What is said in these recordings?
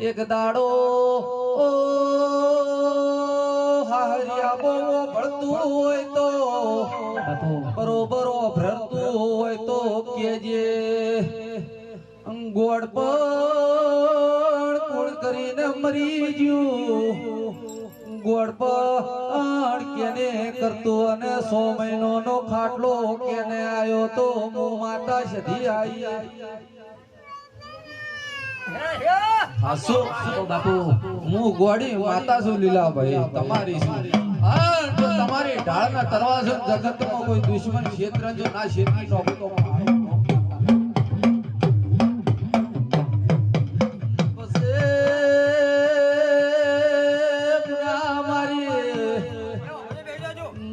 એક દાડો, ઓ હારિયા બહુ ભળતું હોય તો, બરોબર ભરતું હોય તો કેજે. ગોળ પણ કુળ કરીને મરી ગયું. ગોળ પણ કેને કરતો અને સો મહિનો નો ખાટલો કેને આવ્યો તો હું માતા સધી આઈ. હાસો બાપુ, હું ગોડી માતા છું લીલાભાઈ તમારી છું. જો તમારી ઢાળના તરવા જગતમાં કોઈ દુશ્મન ક્ષેત્ર જો ના ક્ષેત્રી તો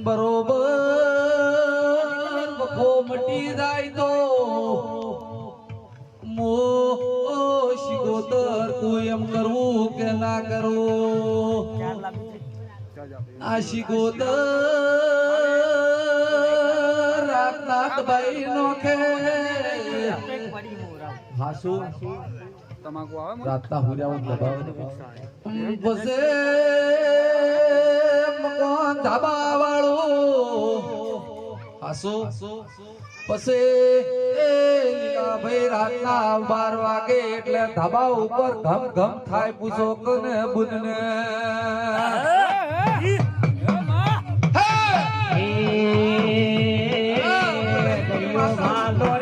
બરોબર મટી જાય તો. મો કોઈ એમ કરવું કે ના કરવું? આ ગોતર રાતના દબાઈ નોખે હાસુ તમાકુ આવે રાતના લીલાભાઈ રાતના બાર વાગે એટલે ધાબા ઉપર ઘમ ઘમ થાય પૂછોક ને બુન ને માલો